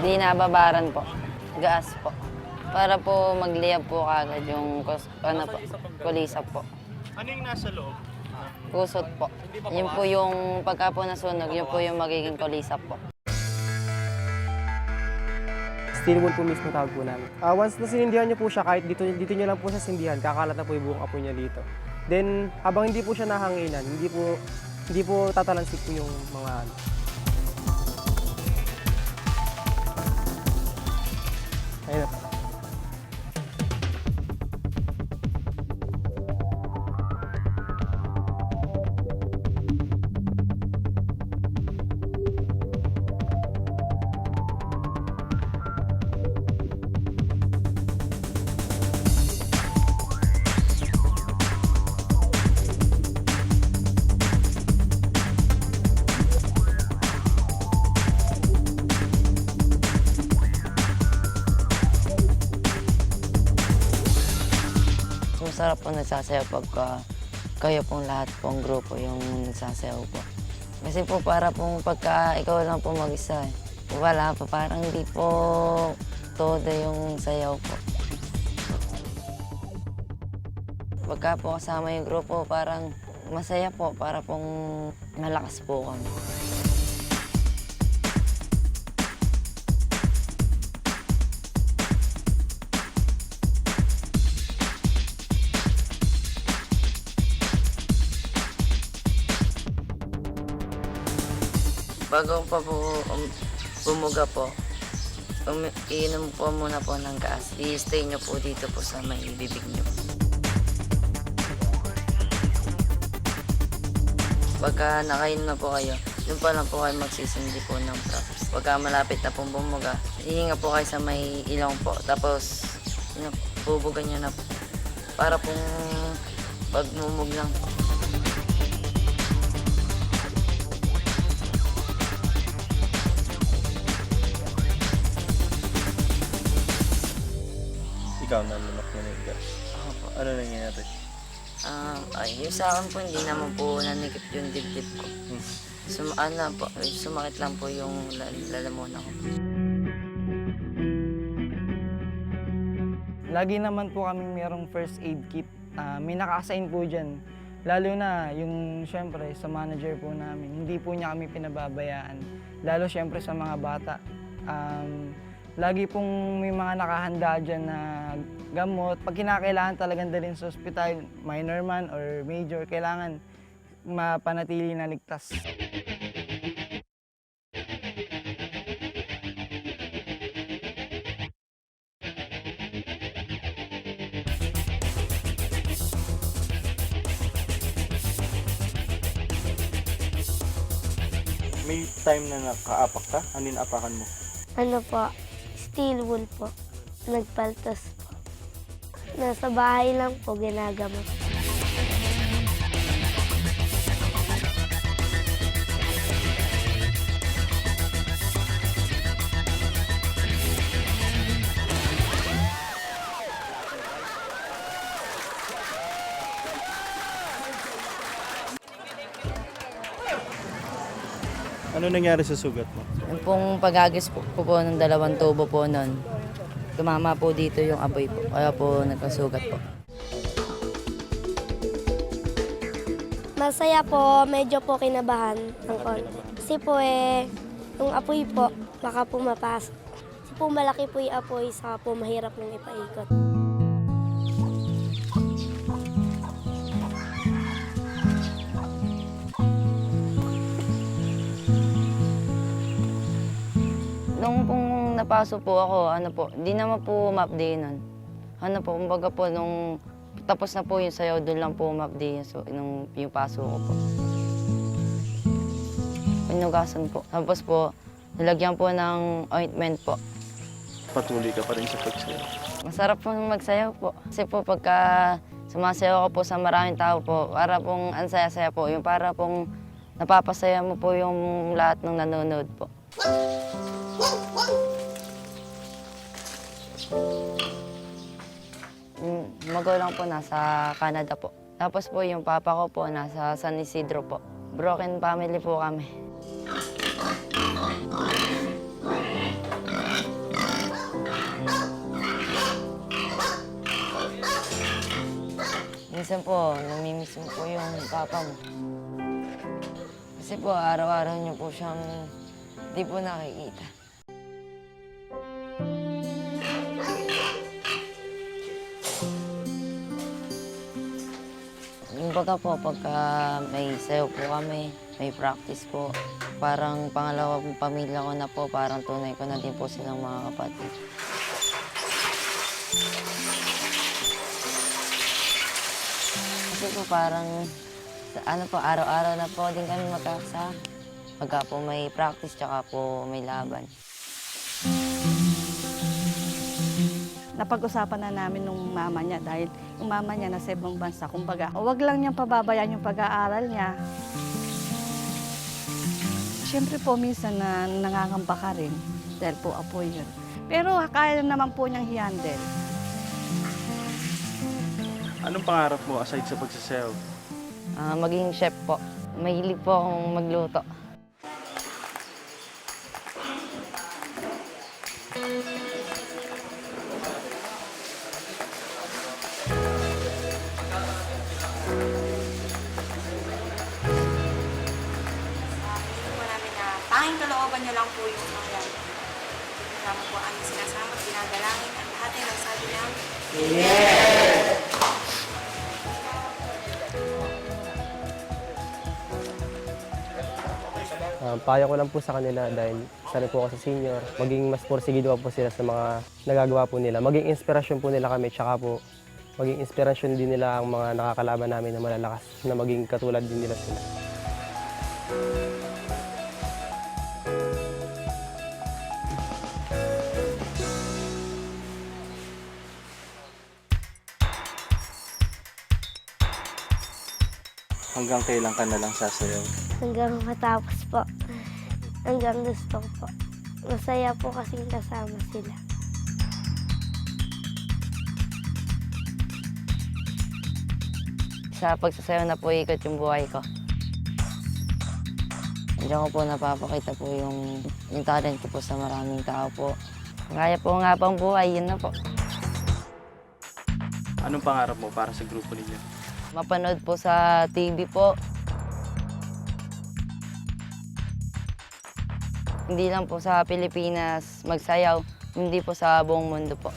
Binababaran po. Gaas po. Para po magliyab po kagad yung kus- ano po, kulisap po. Ano yung nasa loob? Kusot po. Yun po yung pagka po nasunog, yun po yung magiging kulisap po. Steel wool po mismo tawag po namin. Ah, once na sinindihan niyo po siya, kahit dito, dito niyo lang po siya sindihan, kakalat na po yung buong apoy niya dito. Then, habang hindi po siya nahanginan, hindi po, hindi po tatalansik po yung mga ano. Ayun na po. Masarap po nagsasayaw pagka kayo pong lahat pong grupo yung nagsasayaw po. Kasi po para pong pagka ikaw lang po mag-isa. Wala pa, parang hindi po todo yung sayaw po. Pagka po kasama yung grupo, parang masaya po, para pong malakas po kami. Bago pa po um, bumuga po, um, iinom po muna po ng gas. I-stay nyo po dito po sa may bibig nyo. Pagka nakainom na po kayo, doon pa lang po kayo magsisindi po ng props. Pagka malapit na pong bumuga, hihinga po kayo sa may ilong po. Tapos, bubugan nyo na po. Para pong pagmumug lang po. Ikaw mo na yung gas. Ako po. Ano nangyayari? Ah, ay, yung sa akin po, hindi naman po nanikip yung dibdib ko. Hmm. Sum ano po, sumakit lang po yung lal lalamunan ko. Lagi naman po kaming merong first aid kit. Ah, may naka-assign po dyan. Lalo na yung syempre sa manager po namin, hindi po niya kami pinababayaan. Lalo syempre sa mga bata. Um, lagi pong may mga nakahanda dyan na gamot. Pag kinakailangan talagang dalhin sa ospital, minor man or major, kailangan mapanatili na ligtas. May time na nakaapak ka? Ano yung apakan mo? Ano po, steel wool po. Nagpaltos po. Nasa bahay lang po ginagamot. Ano nangyari sa sugat mo? Yung pong pagagis po, po, po ng dalawang tubo po nun, tumama po dito yung apoy po. Kaya po nagkasugat po. Masaya po, medyo po kinabahan ng konti. Kasi po eh, yung apoy po, baka po mapasok. Kasi po malaki po yung apoy, saka po mahirap nang ipaikot. Nung pong napasok po ako, ano po, di naman po map-day nun. Ano po, kumbaga po, nung tapos na po yung sayaw, doon lang po map-day yung, so, nung, yung paso ko po. Inugasan po. Tapos po, nilagyan po ng ointment po. Patuloy ka pa rin sa pagsayaw. Masarap po magsayaw po. Kasi po pagka sumasayaw ko po sa maraming tao po, para pong ang saya-saya po. Yung para pong napapasaya mo po yung lahat ng nanonood po. Mm, Magulang po nasa Canada po. Tapos po yung papa ko po nasa San Isidro po. Broken family po kami. Minsan po, namimiss mo po yung papa mo. Kasi po, araw-araw niyo po siyang di po nakikita. Kumbaga po, pagka may sayo po kami, may practice po, parang pangalawa pong pamilya ko na po, parang tunay ko na din po silang mga kapatid. Kasi po parang, ano po, araw-araw na po din kami magkakasama. Pagka po may practice, tsaka po may laban. Napag-usapan na namin nung mama niya dahil yung mama niya nasa ibang bansa. Kumbaga, huwag lang niyang pababayaan yung pag-aaral niya. Siyempre po, minsan na nangangamba ka rin dahil po apo yun. Pero kaya naman po niyang i-handle. Anong pangarap mo aside sa pagsasayaw? Ah, maging chef po. Mahilig po akong magluto. Po yung nangyari. Kasama po ang sinasama, pinadalangin, at lahat ay nagsabi ng Um, payo ko lang po sa kanila dahil isa rin po ako sa senior. Maging mas porsigido po sila sa mga nagagawa po nila. Maging inspirasyon po nila kami, tsaka po maging inspirasyon din nila ang mga nakakalaban namin na malalakas na maging katulad din nila sila. Hanggang kailan ka na lang sasayaw? Hanggang matapos po. Hanggang gusto ko po. Masaya po kasing kasama sila. Sa pagsasayaw na po ikot yung buhay ko. Diyan ko po napapakita po yung, yung talent ko po sa maraming tao po. Kaya po nga pang buhay, yun na po. Anong pangarap mo para sa grupo ninyo? Mapanood po sa TV po. Hindi lang po sa Pilipinas magsayaw, hindi po sa buong mundo po.